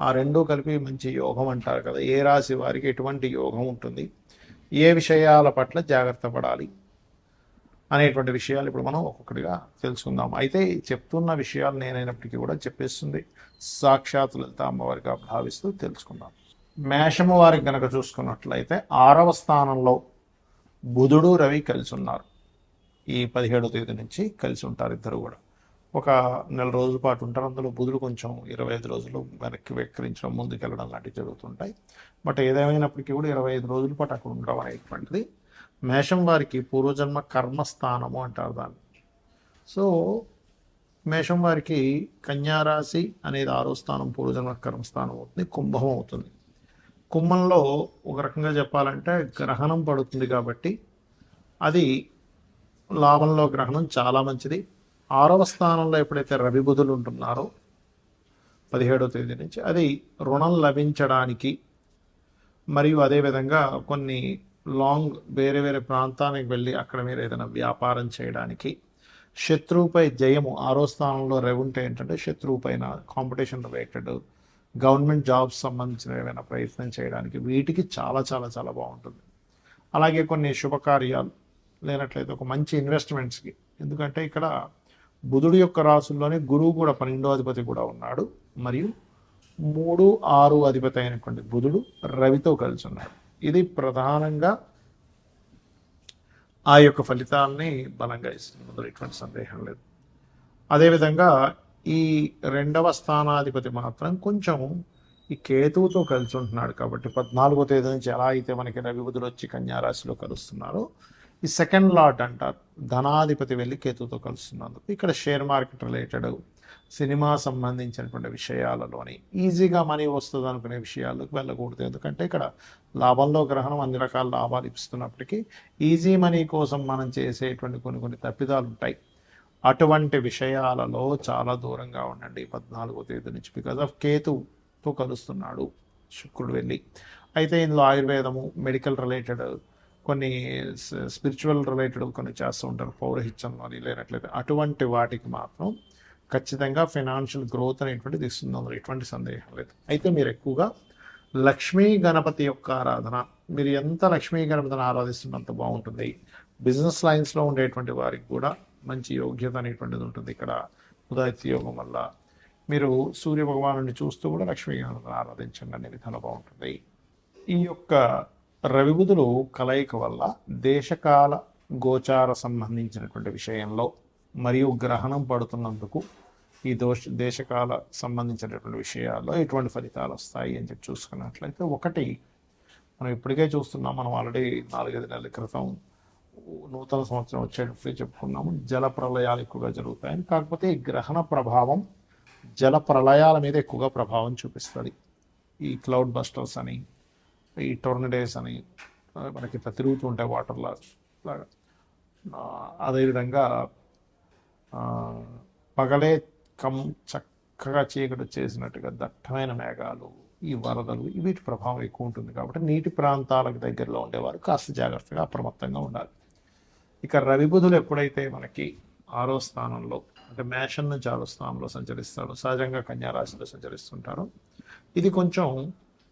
ఆ రెండూ కలిపి మంచి యోగం అంటారు కదా. ఏ రాశి వారికి ఎటువంటి యోగం ఉంటుంది? ఏ విషయాల పట్ల జాగ్రత్త పడాలి? అనేటువంటి విషయాలు ఇప్పుడు మనం ఒక్కొక్కటిగా తెలుసుకుందాం. అయితే చెప్తున్న విషయాలు నేనైనప్పటికీ కూడా చెప్పేస్తుంది. సాక్షాత్ లలిత అమ్మవారిగా భావిస్తూ తెలుసుకుందాం. మేషము వారికి గనక చూసుకున్నట్లయితే ఆరవ స్థానంలో బుధుడు రవి కలిసి ఉన్నారు. ఈ పదిహేడో తేదీ నుంచి కలిసి ఉంటారు ఇద్దరు కూడా. ఒక నెల రోజుల పాటు ఉంటారు. అందులో బుధుడు కొంచెం ఇరవై ఐదు రోజులు వెనక్కి వెక్కిరించడం ముందుకెళ్ళడం లాంటివి జరుగుతుంటాయి. బట్ ఏదేమైనప్పటికీ కూడా ఇరవై ఐదు రోజుల పాటు అక్కడ ఉండడం అనేటువంటిది మేషం వారికి పూర్వజన్మ కర్మస్థానము అంటారు దాన్ని. సో మేషం వారికి కన్యారాశి అనేది ఆరో స్థానం పూర్వజన్మ కర్మస్థానం అవుతుంది కుంభం అవుతుంది. కుంభంలో ఒక రకంగా చెప్పాలంటే గ్రహణం పడుతుంది కాబట్టి అది లాభంలో గ్రహణం చాలా మంచిది. ఆరవ స్థానంలో ఎప్పుడైతే రవిబుధులు ఉంటున్నారో పదిహేడవ తేదీ నుంచి అది రుణం లభించడానికి మరియు అదేవిధంగా కొన్ని లాంగ్ వేరే వేరే ప్రాంతానికి వెళ్ళి అక్కడ మీరు ఏదైనా వ్యాపారం చేయడానికి శత్రువుపై జయము ఆరో స్థానంలో రవి ఉంటే ఏంటంటే శత్రువు పైన కాంపిటీషన్ రిలేటెడ్ గవర్నమెంట్ జాబ్స్ సంబంధించిన ఏమైనా ప్రయత్నం చేయడానికి వీటికి చాలా చాలా చాలా బాగుంటుంది. అలాగే కొన్ని శుభకార్యాలు లేనట్లయితే ఒక మంచి ఇన్వెస్ట్మెంట్స్కి ఎందుకంటే ఇక్కడ బుధుడు యొక్క రాసుల్లోనే గురువు కూడా పన్నెండో అధిపతి కూడా ఉన్నాడు. మరియు మూడు ఆరు అధిపతి అయినటువంటి బుధుడు రవితో కలిసి ఉన్నాడు. ఇది ప్రధానంగా ఆ యొక్క ఫలితాలని బలంగా ఇస్తుంది. అందులో ఎటువంటి సందేహం లేదు. అదేవిధంగా ఈ రెండవ స్థానాధిపతి మాత్రం కొంచెం ఈ కేతువుతో కలిసి ఉంటున్నాడు కాబట్టి పద్నాలుగో తేదీ నుంచి ఎలా అయితే మనకి రవి బుధులు వచ్చి కన్యారాశిలో కలుస్తున్నారో ఈ సెకండ్ లాట్ అంటారు. ధనాధిపతి వెళ్ళి కేతుతో కలుస్తున్నందుకు. ఇక్కడ షేర్ మార్కెట్ రిలేటెడ్ సినిమా సంబంధించినటువంటి విషయాలలోని ఈజీగా మనీ వస్తుంది అనుకునే విషయాలకు వెళ్ళకూడదు. ఎందుకంటే ఇక్కడ లాభంలో గ్రహణం అన్ని రకాల లాభాలు ఇస్తున్నప్పటికీ ఈజీ మనీ కోసం మనం చేసేటువంటి కొన్ని కొన్ని తప్పిదాలు ఉంటాయి. అటువంటి విషయాలలో చాలా దూరంగా ఉండండి. పద్నాలుగో తేదీ నుంచి బికాజ్ ఆఫ్ కేతుతో కలుస్తున్నాడు. శుక్రుడు వెళ్ళి. అయితే ఇందులో ఆయుర్వేదము మెడికల్ రిలేటెడ్ కొన్ని స్పిరిచువల్ రిలేటెడ్ కొన్ని చేస్తూ ఉంటారు. పౌరహిత్యంలో అని లేనట్లయితే అటువంటి వాటికి మాత్రం ఖచ్చితంగా ఫైనాన్షియల్ గ్రోత్ అనేటువంటిది ఇస్తుంది. అందులో ఎటువంటి సందేహం లేదు. అయితే మీరు ఎక్కువగా లక్ష్మీ గణపతి యొక్క ఆరాధన మీరు ఎంత లక్ష్మీ గణపతిని ఆరాధిస్తున్నంత బాగుంటుంది. బిజినెస్ లైన్స్లో ఉండేటువంటి వారికి కూడా మంచి యోగ్యత అనేటువంటిది ఉంటుంది ఇక్కడ. ఉదయతి యోగం వల్ల మీరు సూర్య భగవాను చూస్తూ కూడా లక్ష్మీ గణపతిని ఆరాధించండి అనే విధానం బాగుంటుంది. ఈ యొక్క రవిబుధులు కలయిక వల్ల దేశకాల గోచార సంబంధించినటువంటి విషయంలో మరియు గ్రహణం పడుతున్నందుకు ఈ దోష దేశకాల సంబంధించినటువంటి విషయాల్లో ఎటువంటి ఫలితాలు వస్తాయి అని చెప్పి చూసుకున్నట్లయితే ఒకటి మనం ఇప్పటికే చూస్తున్నాం మనం ఆల్రెడీ నాలుగైదు నెలల క్రితం నూతన సంవత్సరం వచ్చేటప్పుడు చెప్పుకున్నాము జల ప్రళయాలు ఎక్కువగా జరుగుతాయని. కాకపోతే ఈ గ్రహణ ప్రభావం జల ప్రళయాల మీద ఎక్కువగా ప్రభావం చూపిస్తుంది. ఈ క్లౌడ్ బస్టర్స్ అని ఈ టోర్నడేస్ అని మనకి ఇట్లా తిరుగుతూ ఉంటాయి వాటర్ లాగా. లాగా అదేవిధంగా పగలే కం చక్కగా చీకటి చేసినట్టుగా దట్టమైన మేఘాలు ఈ వరదలు వీటి ప్రభావం ఎక్కువ ఉంటుంది కాబట్టి నీటి ప్రాంతాలకు దగ్గరలో ఉండేవారు కాస్త జాగ్రత్తగా అప్రమత్తంగా ఉండాలి. ఇక రవి బుధులు ఎప్పుడైతే మనకి ఆరో స్థానంలో అంటే మేషన్ నుంచి ఆరో స్థానంలో సంచరిస్తాడు సహజంగా కన్యారాశిలో సంచరిస్తుంటారు. ఇది కొంచెం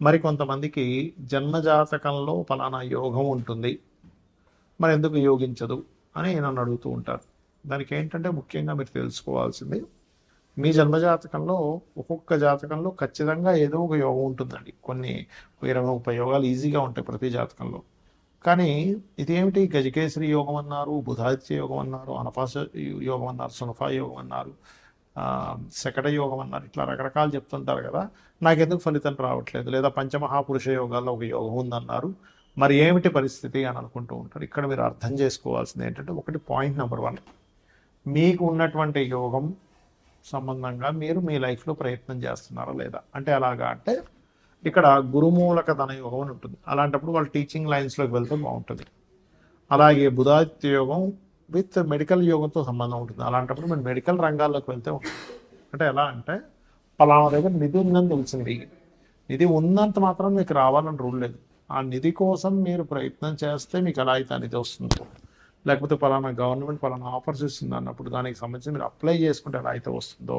మరి కొంతమందికి జన్మజాతకంలో ఫలానా యోగం ఉంటుంది. మరి ఎందుకు యోగించదు అని నన్ను అడుగుతూ ఉంటారు. దానికి ఏంటంటే ముఖ్యంగా మీరు తెలుసుకోవాల్సింది మీ జన్మజాతకంలో ఒక్కొక్క జాతకంలో ఖచ్చితంగా ఏదో ఒక యోగం ఉంటుందండి. కొన్ని ఇరవై ముప్పై యోగాలు ఈజీగా ఉంటాయి ప్రతి జాతకంలో. కానీ ఇదేమిటి? గజకేసరి యోగం అన్నారు బుధాదిత్య యోగం అన్నారు అనపాస యోగం అన్నారు సునఫా యోగం అన్నారు శకట యోగం అన్నారు ఇట్లా రకరకాలు చెప్తుంటారు కదా. నాకెందుకు ఫలితం రావట్లేదు? లేదా పంచమహాపురుష యోగాల్లో ఒక యోగం ఉందన్నారు. మరి ఏమిటి పరిస్థితి అని అనుకుంటూ ఉంటారు. ఇక్కడ మీరు అర్థం చేసుకోవాల్సింది ఏంటంటే ఒకటి పాయింట్ నెంబర్ వన్. మీకు ఉన్నటువంటి యోగం సంబంధంగా మీరు మీ లైఫ్లో ప్రయత్నం చేస్తున్నారా లేదా? అంటే అలాగా అంటే ఇక్కడ గురుమూలక ధన యోగం అని ఉంటుంది. అలాంటప్పుడు వాళ్ళు టీచింగ్ లైన్స్లోకి వెళ్తే బాగుంటుంది. అలాగే బుధాదిత్య యోగం విత్ మెడికల్ యోగంతో సంబంధం ఉంటుంది. అలాంటప్పుడు మీరు మెడికల్ రంగాల్లోకి వెళ్తే అంటే ఎలా అంటే పలానా దగ్గర నిధి ఉందని తెలిసింది. నిధి ఉన్నంత మాత్రం మీకు రావాలని రూల్ లేదు. ఆ నిధి కోసం మీరు ప్రయత్నం చేస్తే మీకు ఎలా అయితే అనేది నిధి వస్తుందో. లేకపోతే పలానా గవర్నమెంట్ పలానా ఆఫర్స్ ఇస్తుంది అన్నప్పుడు దానికి సంబంధించి మీరు అప్లై చేసుకుంటే ఎలా అయితే వస్తుందో.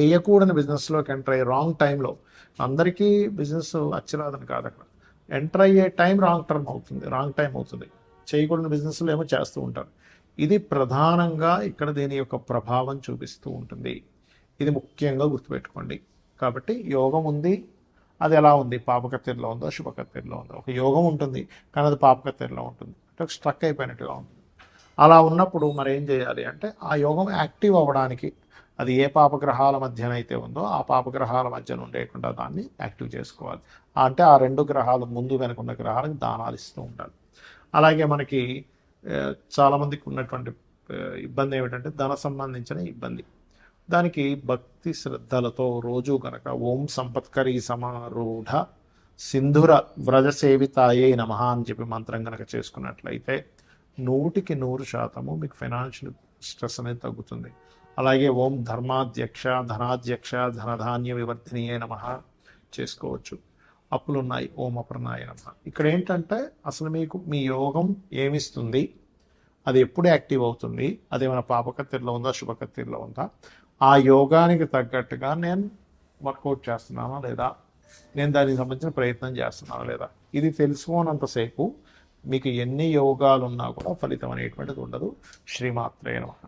చేయకూడని బిజినెస్లోకి ఎంటర్ అయ్యే రాంగ్ టైంలో అందరికీ బిజినెస్ అచ్చిరాదని కాదు అక్కడ. ఎంటర్ అయ్యే టైం రాంగ్ టర్మ్ అవుతుంది రాంగ్ టైం అవుతుంది. చేయకూడని బిజినెస్లు ఏమో చేస్తూ ఉంటారు. ఇది ప్రధానంగా ఇక్కడ దీని యొక్క ప్రభావం చూపిస్తూ ఉంటుంది. ఇది ముఖ్యంగా గుర్తుపెట్టుకోండి. కాబట్టి యోగం ఉంది అది ఎలా ఉంది? పాపకత్తిరిలో ఉందో? శుభకత్తిరిలో ఉందో? ఒక యోగం ఉంటుంది కానీ అది పాపకత్తిరిలో ఉంటుంది. అంటే స్ట్రక్ అయిపోయినట్టుగా ఉంటుంది. అలా ఉన్నప్పుడు మరి ఏం చేయాలి అంటే ఆ యోగం యాక్టివ్ అవ్వడానికి అది ఏ పాపగ్రహాల మధ్యనైతే ఉందో ఆ పాపగ్రహాల మధ్యన ఉండేటువంటి దాన్ని యాక్టివ్ చేసుకోవాలి. అంటే ఆ రెండు గ్రహాలు ముందు వెనక ఉన్న గ్రహాలకు దానాలు ఇస్తూ ఉండాలి. అలాగే మనకి చాలామందికి ఉన్నటువంటి ఇబ్బంది ఏమిటంటే ధన సంబంధించిన ఇబ్బంది. దానికి భక్తి శ్రద్ధలతో రోజు కనుక ఓం సంపత్కరి సమారూఢ సింధుర వ్రజ సేవితాయే నమ అని చెప్పి మంత్రం గనక చేసుకున్నట్లయితే నూటికి నూరు శాతము మీకు ఫైనాన్షియల్ స్ట్రెస్ అనేది తగ్గుతుంది. అలాగే ఓం ధర్మాధ్యక్ష ధనాధ్యక్ష ధనధాన్య వివర్ధినియే నమ చేసుకోవచ్చు. అప్పులు ఉన్నాయి ఓం అపర్ణాయ నమ. ఇక్కడ ఏంటంటే అసలు మీకు మీ యోగం ఏమిస్తుంది? అది ఎప్పుడు యాక్టివ్ అవుతుంది? అది ఏమైనా పాపకత్తిలో ఉందా? శుభకత్తిలో ఉందా? ఆ యోగానికి తగ్గట్టుగా నేను వర్కౌట్ చేస్తున్నానా లేదా? నేను దానికి సంబంధించిన ప్రయత్నం చేస్తున్నానా లేదా? ఇది తెలుసుకోనంతసేపు మీకు ఎన్ని యోగాలు ఉన్నా కూడా ఫలితం అనేటువంటిది ఉండదు. శ్రీమాత్రే నమః.